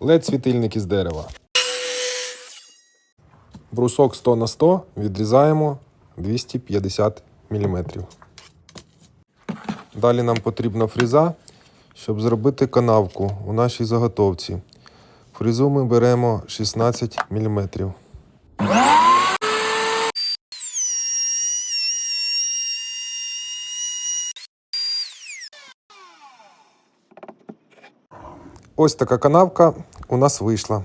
led світильник із дерева. Брусок 100 на 100 відрізаємо 250 мм. Далі нам потрібна фріза, щоб зробити канавку у нашій заготовці. Фрізу ми беремо 16 мм. Ось така канавка у нас вийшла.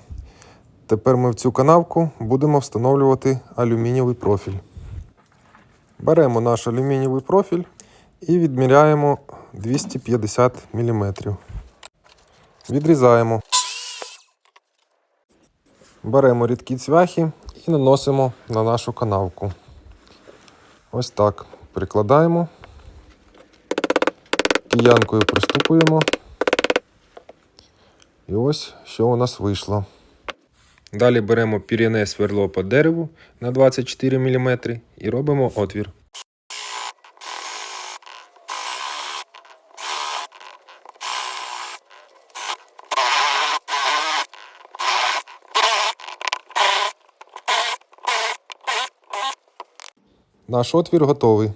Тепер ми в цю канавку будемо встановлювати алюмінієвий профіль. Беремо наш алюмінієвий профіль і відміряємо 250 мм. Відрізаємо. Беремо рідкі цвяхи і наносимо на нашу канавку. Ось так. Прикладаємо. Киянкою приступуємо. І ось що у нас вийшло. Далі беремо піряне сверло по дереву на 24 мм і робимо отвір. Наш отвір готовий.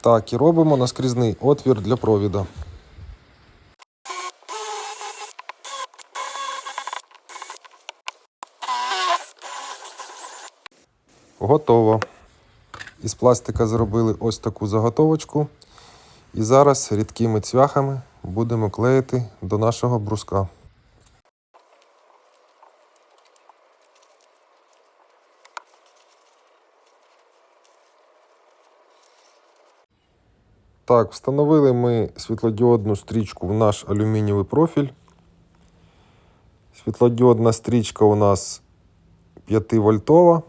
Так, і робимо наскрізний отвір для провіда. Готово. Із пластика зробили ось таку заготовочку. І зараз рідкими цвяхами будемо клеїти до нашого бруска. Так, встановили ми світлодіодну стрічку в наш алюмінієвий профіль. Світлодіодна стрічка у нас 5 вольтова.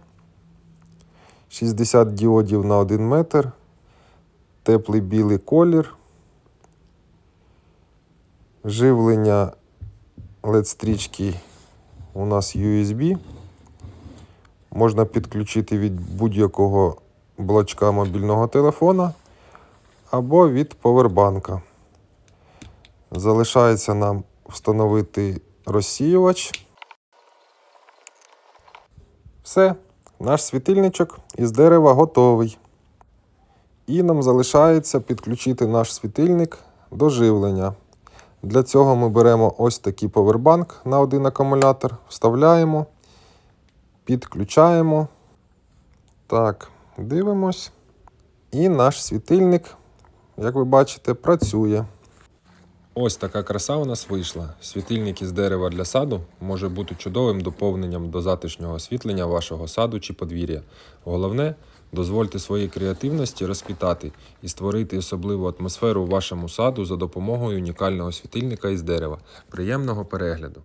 60 діодів на 1 метр, теплий білий колір, живлення LED-стрічки у нас USB. Можна підключити від будь-якого блочка мобільного телефона або від повербанка. Залишається нам встановити розсіювач. Все. Наш світильничок із дерева готовий. І нам залишається підключити наш світильник до живлення. Для цього ми беремо ось такий повербанк на один акумулятор, вставляємо, підключаємо. Так, дивимось. І наш світильник, як ви бачите, працює. Ось така краса у нас вийшла. Світильник із дерева для саду може бути чудовим доповненням до затишнього освітлення вашого саду чи подвір'я. Головне, дозвольте своїй креативності розквітати і створити особливу атмосферу вашому саду за допомогою унікального світильника із дерева. Приємного перегляду!